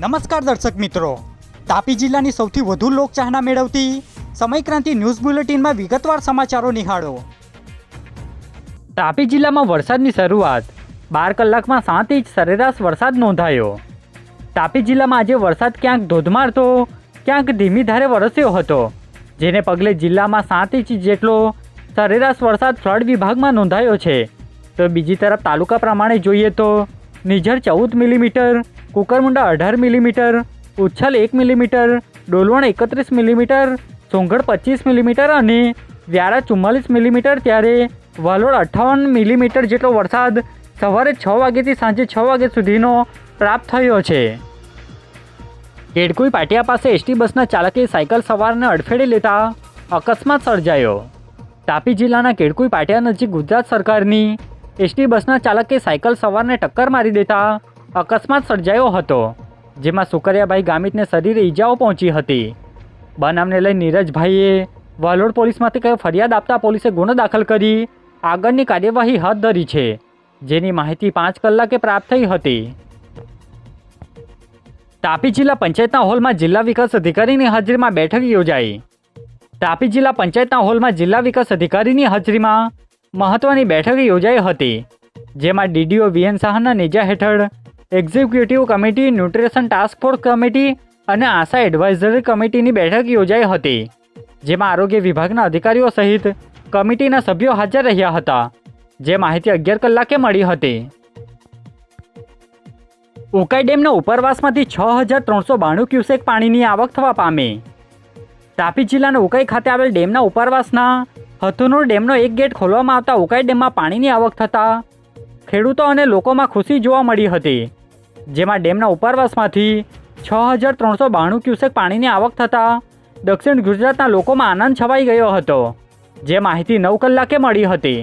નમસ્કાર દર્શક મિત્રો. તાપી જિલ્લાની સૌથી વધુ લોકચાહના મેળવતી સમયક્રાંતિ ન્યૂઝ બુલેટિનમાં વિગતવાર સમાચારો નિહાળો. તાપી જિલ્લામાં વરસાદની શરૂઆત. બાર કલાકમાં સાત ઇંચ સરેરાશ વરસાદ નોંધાયો. તાપી જિલ્લામાં આજે વરસાદ ક્યાંક ધોધમાર તો ક્યાંક ધીમી ધારે વરસ્યો હતો. જેને પગલે જિલ્લામાં સાત ઇંચ જેટલો સરેરાશ વરસાદ ફ્લડ વિભાગમાં નોંધાયો છે. તો બીજી તરફ તાલુકા પ્રમાણે જોઈએ તો નિઝર ચૌદ મિલીમીટર, કુકરમુંડા અઢાર મિલીમીટર, ઉચ્છલ એક મિલીમીટર, ડોલવણ એકત્રીસ મિલીમીટર, સોંગઢ પચીસ મિલીમીટર અને વ્યારા ચુમ્માલીસ મિલીમીટર ત્યારે વાલોડ અઠ્ઠાવન મિલીમીટર જેટલો વરસાદ સવારે છ વાગ્યાથી સાંજે છ વાગ્યા સુધીનો પ્રાપ્ત થયો છે. કેડકુઈ પાટિયા પાસે એસટી બસના ચાલકે સાયકલ સવારને અડફેડી લેતા અકસ્માત સર્જાયો. તાપી જિલ્લાના કેડકુઈ પાટિયા નજીક ગુજરાત સરકારની એસટી બસના ચાલકે સાયકલ સવારને ટક્કર મારી દેતા અકસ્માત સર્જાયો હતો, જેમાં સુકરિયાભાઈ ગામિતને શરીરે ઈજાઓ પહોંચી હતી. બનાવને લઈ નીરજભાઈએ વાલોડ પોલીસમાંથી કંઈ ફરિયાદ આપતા પોલીસે ગુનો દાખલ કરી આગળની કાર્યવાહી હાથ ધરી છે, જેની માહિતી પાંચ કલાકે પ્રાપ્ત થઈ હતી. તાપી જિલ્લા પંચાયતના હોલમાં જિલ્લા વિકાસ અધિકારીની હાજરીમાં બેઠક યોજાઈ. તાપી જિલ્લા પંચાયતના હોલમાં જિલ્લા વિકાસ અધિકારીની હાજરીમાં મહત્વની બેઠક યોજાઈ હતી, જેમાં ડીડીઓ વીએન શાહના નેજા હેઠળ executive committee, nutrition task force committee અને આશા એડવાઇઝરી કમિટીની બેઠક યોજાઈ હતી, જેમાં આરોગ્ય વિભાગના અધિકારીઓ સહિત કમિટીના સભ્યો હાજર રહ્યા હતા, જે માહિતી અગિયાર કલાકે મળી હતી. ઉકાઈ ડેમના ઉપરવાસમાંથી છ હજાર ત્રણસો બાણું ક્યુસેક પાણીની આવક થવા પામી. તાપી જિલ્લાના ઉકાઈ ખાતે આવેલ ડેમના ઉપરવાસના હથુનુર ડેમનો એક ગેટ ખોલવામાં આવતા ઉકાઈ ડેમમાં પાણીની આવક થતાં ખેડૂતો અને લોકોમાં ખુશી જોવા મળી હતી, જેમાં ડેમના ઉપરવાસમાંથી છ હજાર ત્રણસો બાણું ક્યુસેક પાણીની આવક થતાં દક્ષિણ ગુજરાતના લોકોમાં આનંદ છવાઈ ગયો હતો, જે માહિતી નવ કલાકે મળી હતી.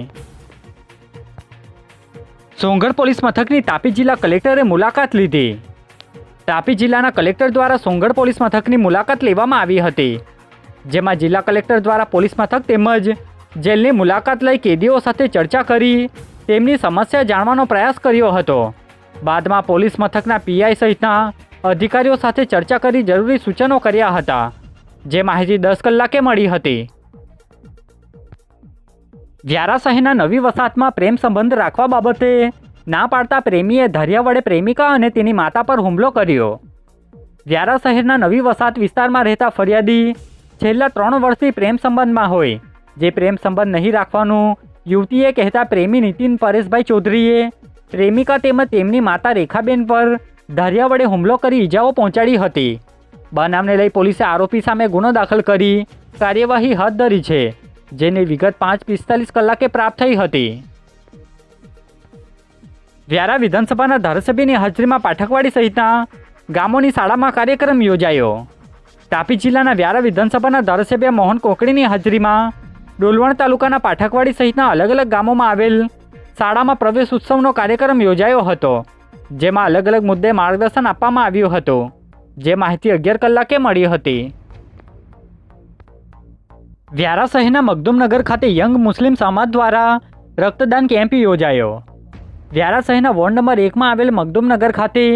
સોંગઢ પોલીસ મથકની તાપી જિલ્લા કલેક્ટરે મુલાકાત લીધી. તાપી જિલ્લાના કલેક્ટર દ્વારા સોંગઢ પોલીસ મથકની મુલાકાત લેવામાં આવી હતી. જેમાં જિલ્લા કલેક્ટર દ્વારા પોલીસ મથક તેમજ જેલની મુલાકાત લઈ કેદીઓ સાથે ચર્ચા કરી તેમની સમસ્યા જાણવાનો પ્રયાસ કર્યો હતો. બાદમાં પોલીસ મથકના પીઆઈ સહિતના અધિકારીઓ સાથે ચર્ચા કરી જરૂરી સૂચનો કર્યા હતા, જે માહિતી દસ કલાકે મળી હતી. વ્યારા શહેરના નવી વસાહતમાં પ્રેમ સંબંધ રાખવા બાબતે ના પાડતા પ્રેમીએ ધૈર્ય વડે પ્રેમિકા અને તેની માતા પર હુમલો કર્યો. વ્યારા શહેરના નવી વસાહત વિસ્તારમાં રહેતા ફરિયાદી છેલ્લા ત્રણ વર્ષથી પ્રેમ સંબંધમાં હોય. જે પ્રેમ સંબંધ નહીં રાખવાનું, યુવતીએ કહેતા પ્રેમી નીતિન પરેશભાઈ ચૌધરીએ પ્રેમિકા તેમજ તેમની માતા રેખાબેન પર ધારિયા વડે હુમલો કરી ઈજાઓ પહોંચાડી હતી. બનાવને લઈ પોલીસે આરોપી સામે ગુનો દાખલ કરી કાર્યવાહી હાથ ધરી છે, જેની વિગત પાંચ પિસ્તાલીસ કલાકે પ્રાપ્ત થઈ હતી. વ્યારા વિધાનસભાના ધારાસભ્યની હાજરીમાં પાઠકવાડી સહિતના ગામોની શાળામાં કાર્યક્રમ યોજાયો. તાપી જિલ્લાના વ્યારા વિધાનસભાના ધારાસભ્ય મોહન કોકડીની હાજરીમાં ડોલવણ તાલુકાના પાઠકવાડી સહિતના અલગ અલગ ગામોમાં આવેલ શાળામાં પ્રવેશ ઉત્સવનો કાર્યક્રમ યોજાયો હતો, જેમાં અલગ અલગ મુદ્દે માર્ગદર્શન આપવામાં આવ્યું હતું, જે માહિતી અગિયાર કલાકે મળી હતી. વ્યારા શહેરના મગદુમનગર ખાતે યંગ મુસ્લિમ સમાજ દ્વારા રક્તદાન કેમ્પ યોજાયો. વ્યારા શહેરના વોર્ડ નંબર એકમાં આવેલ મગદુમનગર ખાતે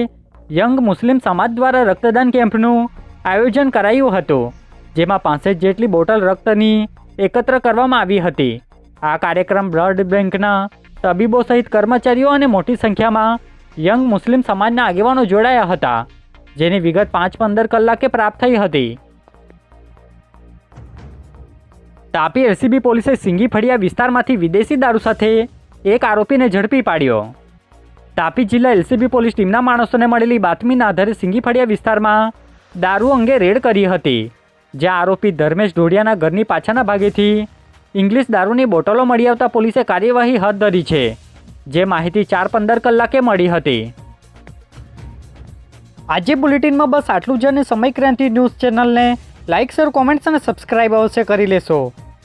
યંગ મુસ્લિમ સમાજ દ્વારા રક્તદાન કેમ્પનું આયોજન કરાયું હતું, જેમાં પાંસઠ જેટલી બોટલ રક્તની એકત્ર કરવામાં આવી હતી. આ કાર્યક્રમ બ્લડ બેંકના તબીબો સહિત કર્મચારીઓ અને મોટી સંખ્યામાં યંગ મુસ્લિમ સમાજના આગેવાનો જોડાયા હતા, જેની વિગત પાંચ પંદર કલાકે પ્રાપ્ત થઈ હતી. તાપી એલસીબી પોલીસે સિંગી ફળિયા વિસ્તારમાંથી વિદેશી દારૂ સાથે એક આરોપીને ઝડપી પાડ્યો. તાપી જિલ્લા એલસીબી પોલીસ ટીમના માણસોને મળેલી બાતમીના આધારે સિંગી ફળિયા વિસ્તારમાં દારૂ અંગે રેડ કરી હતી. જ્યાં આરોપી ધર્મેશ ઢોડિયાના ઘરની પાછળના ભાગેથી ઇંગ્લિશ દારૂની બોટલો મળી આવતા પોલીસે કાર્યવાહી હાથ ધરી છે, જે માહિતી ચાર પંદર કલાકે મળી હતી. આજે બુલેટિનમાં બસ આટલું જ અને સમય ક્રાંતિ ન્યૂઝ ચેનલને લાઇક શેર, કોમેન્ટ્સ અને સબસ્ક્રાઇબ અવશ્ય કરી લેશો,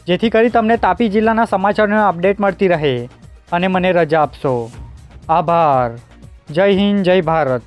જેથી કરી તમને તાપી જિલ્લાના સમાચારોની અપડેટ મળતી રહે. અને મને રજા આપશો. આભાર. જય હિન્દ, જય ભારત.